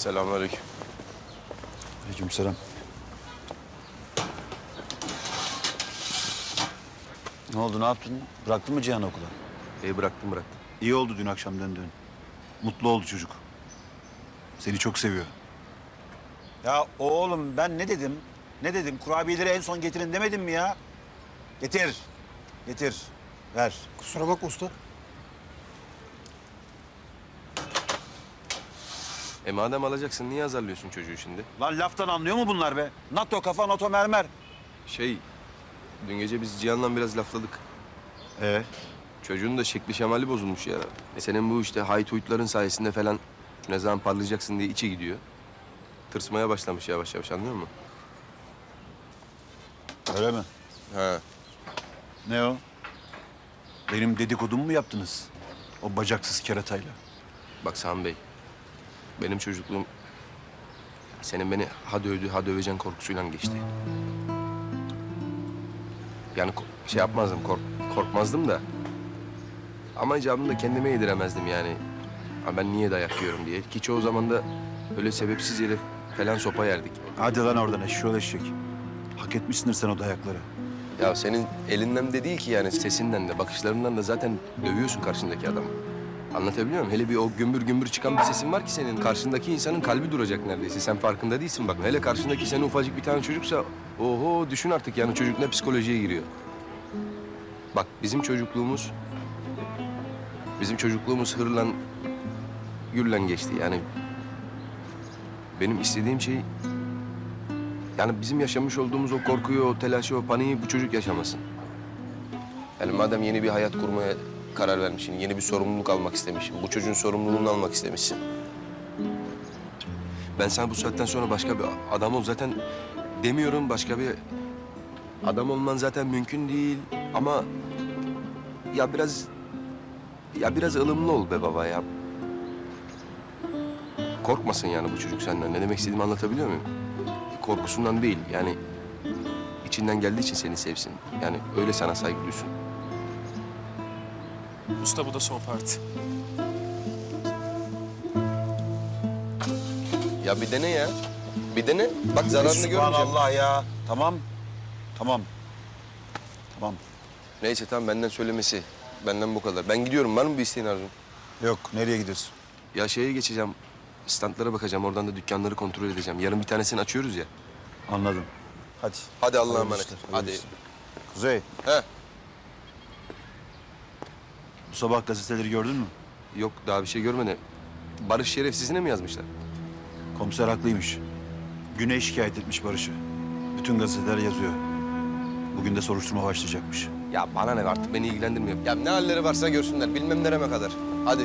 Selamünaleyküm. Aleykümselam. Ne oldu, ne yaptın? Bıraktın mı Cihan okula? İyi bıraktım bıraktım. İyi oldu dün akşam döndüğün. Mutlu oldu çocuk. Seni çok seviyor. Ya oğlum ben ne dedim? Ne dedim? Kurabiyeleri en son getirin demedim mi ya? Getir. Getir. Ver. Kusura bakma usta. E madem alacaksın niye azarlıyorsun çocuğu şimdi? Lan laftan anlıyor mu bunlar be? NATO kafa, NATO mermer. Şey, dün gece biz Cihan'la biraz lafladık. Ee? Çocuğun da şekli şemali bozulmuş ya. E senin bu işte hayt huytların sayesinde falan ne zaman parlayacaksın diye içi gidiyor. Tırsmaya başlamış yavaş yavaş anlıyor musun? Öyle mi? Ha. Ne o? Benim dedikodumu mu yaptınız? O bacaksız keratayla. Bak Sami Bey, benim çocukluğum senin beni ha dövdü ha döveceksin korkusuyla geçti. Yani şey yapmazdım, kork korkmazdım da. Ama icabını da kendime yediremezdim yani. Ha ben niye dayak yiyorum diye. Ki çoğu zaman da öyle sebepsiz yere falan sopa yerdik. Hadi lan oradan eşşoğlu eşek. Hak etmişsindir sen o dayakları. Ya senin elinden de değil ki yani sesinden de, bakışlarından da zaten dövüyorsun karşındaki adamı. Anlatabiliyor muyum? Hele bir o gümbür gümbür çıkan bir sesin var ki senin. Karşındaki insanın kalbi duracak neredeyse. Sen farkında değilsin bak. Hele karşındaki senin ufacık bir tane çocuksa... Oho düşün artık yani çocuk ne psikolojiye giriyor. Bak bizim çocukluğumuz... Bizim çocukluğumuz hırla, gülle geçti. Yani benim istediğim şey yani bizim yaşamış olduğumuz o korkuyu, o telaşı, o paniği bu çocuk yaşamasın. Yani madem yeni bir hayat kurmaya karar vermişsin, yeni bir sorumluluk almak istemişsin, bu çocuğun sorumluluğunu almak istemişsin. Ben sana bu saatten sonra başka bir adam ol zaten demiyorum, başka bir adam olman zaten mümkün değil ama ya biraz ya biraz ılımlı ol be baba ya. Korkmasın yani bu çocuk senden. Ne demek istediğimi anlatabiliyor muyum? korkusundan değil yani içinden geldiği için seni sevsin. Yani öyle sana saygı duysun. Usta bu da son parti. Ya bir dene ya. Bir dene. Bak zararını görmeyeceğim. Subhanallah ya. Tamam. Tamam. Tamam. Neyse tamam benden söylemesi. Benden bu kadar. Ben gidiyorum. Var mı bir isteğin Arzu? Yok nereye gidiyorsun? Ya şeye geçeceğim. Standlara bakacağım. Oradan da dükkanları kontrol edeceğim. Yarın bir tanesini açıyoruz ya. Anladım. Hadi. Hadi Allah'a emanet. Hadi. Kuzey He sabah gazeteleri gördün mü? Yok daha bir şey görmedim. Barış şerefsizine mi yazmışlar? Komiser haklıymış. Güney şikayet etmiş Barış'ı. Bütün gazeteler yazıyor. Bugün de soruşturma başlayacakmış. Ya bana ne artık beni ilgilendirmiyor. Ya ne halleri varsa görsünler bilmem nereme kadar. Hadi.